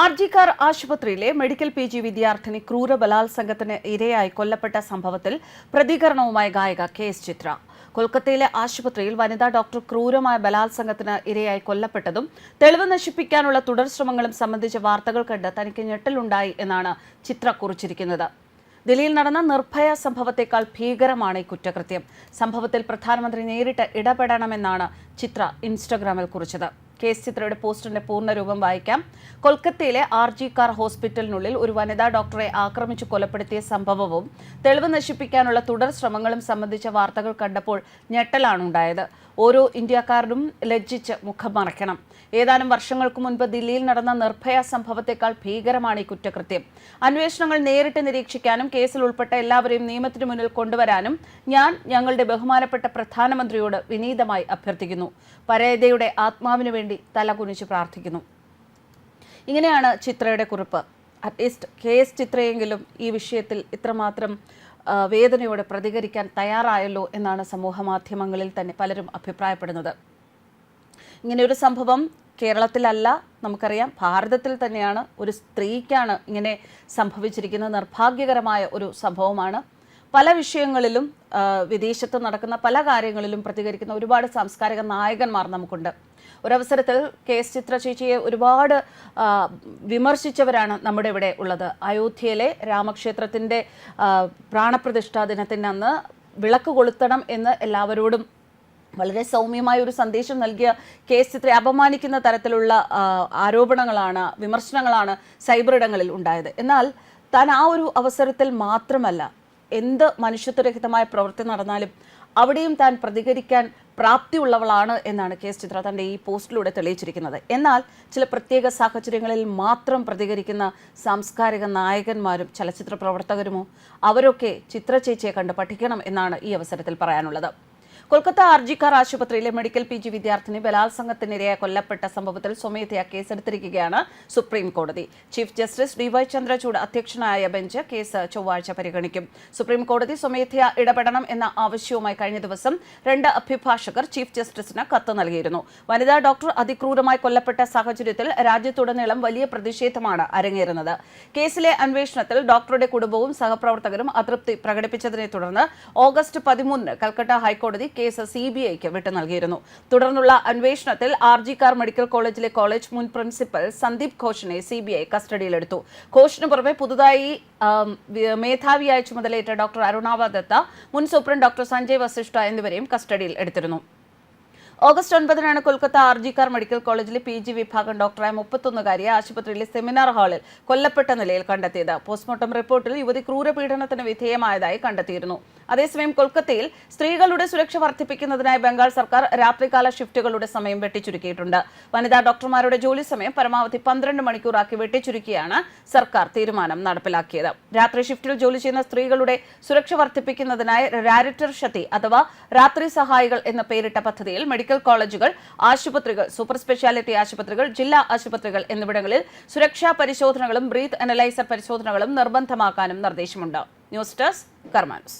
ആർജിക്കാർ ആശുപത്രിയിലെ medical P G വിദ്യാർത്ഥിനി ക്രൂര ബലാത്സംഗത്തിന് ഇരയായി കൊല്ലപ്പെട്ട സംഭവത്തിൽ പ്രതികരണവുമായി ഗായിക കെ എസ് ചിത്ര. കൊൽക്കത്തയിലെ ആശുപത്രിയിൽ വനിതാ ഡോക്ടർ ക്രൂരമായ ബലാത്സംഗത്തിന് ഇരയായി കൊല്ലപ്പെട്ടതും തെളിവ് നശിപ്പിക്കാനുള്ള തുടർ ശ്രമങ്ങളും സംബന്ധിച്ച വാർത്തകൾ കണ്ട് തനിക്ക് ഞെട്ടലുണ്ടായി എന്നാണ് ചിത്ര കുറിച്ചിരിക്കുന്നത്. ദില്ലിയിൽ നടന്ന നിർഭയ സംഭവത്തെക്കാൾ ഭീകരമാണ് ഈ കുറ്റകൃത്യം. സംഭവത്തിൽ പ്രധാനമന്ത്രി നേരിട്ട് ഇടപെടണമെന്നാണ് ചിത്ര ഇൻസ്റ്റഗ്രാമിൽ കുറിച്ചത്. കേസ് ചിത്രയുടെ പോസ്റ്ററിന്റെ പൂർണരൂപം വായിക്കാം. കൊൽക്കത്തയിലെ ആർ ജി കാർ ഹോസ്പിറ്റലിനുള്ളിൽ ഒരു വനിതാ ഡോക്ടറെ ആക്രമിച്ചു കൊലപ്പെടുത്തിയ സംഭവവും തെളിവ് നശിപ്പിക്കാനുള്ള തുടർ ശ്രമങ്ങളും സംബന്ധിച്ച വാർത്തകൾ കണ്ടപ്പോൾ ഞെട്ടലാണ് ഞെട്ടലാണുണ്ടായത് ഓരോ ഇന്ത്യക്കാരനും ലജ്ജിച്ച് മുഖം മറയ്ക്കണം. ഏതാനും വർഷങ്ങൾക്ക് മുൻപ് ദില്ലിയിൽ നടന്ന നിർഭയ സംഭവത്തെക്കാൾ ഭീകരമാണ് ഈ കുറ്റകൃത്യം. അന്വേഷണങ്ങൾ നേരിട്ട് നിരീക്ഷിക്കാനും കേസിൽ ഉൾപ്പെട്ട എല്ലാവരെയും നിയമത്തിനു മുന്നിൽ കൊണ്ടുവരാനും ഞാൻ ഞങ്ങളുടെ ബഹുമാനപ്പെട്ട പ്രധാനമന്ത്രിയോട് വിനീതമായി അഭ്യർത്ഥിക്കുന്നു. പരേതയുടെ ആത്മാവിനു വേണ്ടി തലകുനിച്ച് പ്രാർത്ഥിക്കുന്നു. ഇങ്ങനെയാണ് ചിത്രയുടെ കുറിപ്പ്. അറ്റ്ലീസ്റ്റ് കെ എസ് ചിത്രയെങ്കിലും ഈ വിഷയത്തിൽ ഇത്രമാത്രം വേദനയോടെ പ്രതികരിക്കാൻ തയ്യാറായല്ലോ എന്നാണ് സമൂഹ മാധ്യമങ്ങളിൽ തന്നെ പലരും അഭിപ്രായപ്പെടുന്നത്. ഇങ്ങനെയൊരു സംഭവം കേരളത്തിലല്ല നമുക്കറിയാം ഭാരതത്തിൽ തന്നെയാണ്. ഒരു സ്ത്രീക്കാണ് ഇങ്ങനെ സംഭവിച്ചിരിക്കുന്നത്. നിർഭാഗ്യകരമായ ഒരു സംഭവമാണ്. പല വിഷയങ്ങളിലും വിദേശത്ത് നടക്കുന്ന പല കാര്യങ്ങളിലും പ്രതികരിക്കുന്ന ഒരുപാട് സാംസ്കാരിക നായകന്മാർ നമുക്കുണ്ട്. ഒരവസരത്തിൽ കെ എസ് ചിത്ര ചേച്ചിയെ ഒരുപാട് വിമർശിച്ചവരാണ് നമ്മുടെ ഇവിടെ ഉള്ളത്. അയോധ്യയിലെ രാമക്ഷേത്രത്തിന്റെ പ്രാണപ്രതിഷ്ഠാ ദിനത്തിന്റെ അന്ന് വിളക്ക് കൊളുത്തണം എന്ന് എല്ലാവരോടും വളരെ സൗമ്യമായ ഒരു സന്ദേശം നൽകിയ കെ എസ് ചിത്രയെ അപമാനിക്കുന്ന തരത്തിലുള്ള ആരോപണങ്ങളാണ് വിമർശനങ്ങളാണ് സൈബർ ഇടങ്ങളിൽ ഉണ്ടായത്. എന്നാൽ താൻ ആ ഒരു അവസരത്തിൽ മാത്രമല്ല എന്ത് മനുഷ്യത്വരഹിതമായ പ്രവൃത്തി നടന്നാലും അവിടെയും താൻ പ്രതികരിക്കാൻ പ്രാപ്തിയുള്ളവളാണ് എന്നാണ് കെ എസ് ചിത്ര തന്റെ ഈ പോസ്റ്റിലൂടെ തെളിയിച്ചിരിക്കുന്നത്. എന്നാൽ ചില പ്രത്യേക സാഹചര്യങ്ങളിൽ മാത്രം പ്രതികരിക്കുന്ന സാംസ്കാരിക നായകന്മാരും ചലച്ചിത്ര പ്രവർത്തകരുമോ? അവരൊക്കെ ചിത്ര ചേച്ചിയെ കണ്ട് പഠിക്കണം എന്നാണ് ഈ അവസരത്തിൽ പറയാനുള്ളത്. കൊൽക്കത്ത ആർജിക്കാർ ആശുപത്രിയിലെ മെഡിക്കൽ പി ജി വിദ്യാർത്ഥിനി ബലാത്സംഗത്തിനിരയായി കൊല്ലപ്പെട്ട സംഭവത്തിൽ സ്വമേധയാ കേസെടുത്തിരിക്കുകയാണ് സുപ്രീം കോടതി. Chief justice D Y Chandrachud അധ്യക്ഷനായ ബെഞ്ച് കേസ് ചൊവ്വാഴ്ച പരിഗണിക്കും. സുപ്രീം കോടതി സ്വമേധയാ ഇടപെടണം എന്ന ആവശ്യവുമായി കഴിഞ്ഞ ദിവസം രണ്ട് അഭിഭാഷകർ ചീഫ് ജസ്റ്റിസിന് കത്ത് നൽകിയിരുന്നു. വനിതാ ഡോക്ടർ അതിക്രൂരമായി കൊല്ലപ്പെട്ട സാഹചര്യത്തിൽ രാജ്യത്തുടനീളം വലിയ പ്രതിഷേധമാണ് അരങ്ങേറുന്നത്. കേസിലെ അന്വേഷണത്തിൽ ഡോക്ടറുടെ കുടുംബവും സഹപ്രവർത്തകരും അതൃപ്തി പ്രകടിപ്പിച്ചതിനെ തുടർന്ന് ഓഗസ്റ്റ് പതിമൂന്നിന് കൽക്കട്ട ഹൈക്കോടതി കേസ് സി ബി ഐക്ക് വിട്ടു നൽകിയിരുന്നു. തുടർന്നുള്ള അന്വേഷണത്തിൽ ആർ ജി കാർ മെഡിക്കൽ കോളേജിലെ കോളേജ് മുൻ പ്രിൻസിപ്പൽ സന്ദീപ് ഘോഷിനെ സി ബി ഐ കസ്റ്റഡിയിലെടുത്തു. ഘോഷിന് പുറമെ പുതുതായി മേധാവിയായി ചുമതലയേറ്റ ഡോക്ടർ അരുണാവ ദത്ത മുൻ സൂപ്രണ്ട് ഡോക്ടർ സഞ്ജയ് വസിഷ്ഠ എന്നിവരെയും കസ്റ്റഡിയിൽ എടുത്തിരുന്നു. August ഒൻപതിനാണ് Kolkata R G Kar medical കോളേജിലെ പി ജി വിഭാഗം ഡോക്ടറായ മുപ്പത്തൊന്നുകാരിയെ ആശുപത്രിയിലെ സെമിനാർ ഹാളിൽ കൊല്ലപ്പെട്ട നിലയിൽ കണ്ടെത്തിയത്. പോസ്റ്റ്മോർട്ടം റിപ്പോർട്ടിൽ യുവതി ക്രൂരപീഡനത്തിന് വിധേയമായതായി കണ്ടെത്തിയിരുന്നു. അതേസമയം കൊൽക്കത്തയിൽ സ്ത്രീകളുടെ സുരക്ഷ വർദ്ധിപ്പിക്കുന്നതിനായി ബംഗാൾ സർക്കാർ രാത്രികാല ഷിഫ്റ്റുകളുടെ സമയം വെട്ടിച്ചുരുക്കിയിട്ടുണ്ട്. വനിതാ ഡോക്ടർമാരുടെ ജോലി സമയം പരമാവധി പന്ത്രണ്ട് മണിക്കൂറാക്കി വെട്ടിച്ചുരുക്കിയാണ് സർക്കാർ തീരുമാനം നടപ്പിലാക്കിയത്. രാത്രി ഷിഫ്റ്റിൽ ജോലി ചെയ്യുന്ന സ്ത്രീകളുടെ സുരക്ഷ വർദ്ധിപ്പിക്കുന്നതിനായി രാരിറ്റർ ഷത്തി അഥവാ രാത്രി സഹായികൾ എന്ന പേരിട്ട പദ്ധതിയിൽ മെഡിക്കൽ കോളേജുകൾ ആശുപത്രികൾ സൂപ്പർ സ്പെഷ്യാലിറ്റി ആശുപത്രികൾ ജില്ലാ ആശുപത്രികൾ എന്നിവിടങ്ങളിൽ സുരക്ഷാ പരിശോധനകളും ബ്രീത്ത് അനലൈസർ പരിശോധനകളും നിർബന്ധമാക്കാനും നിർദ്ദേശമുണ്ട്. News desk കർമാനസ്.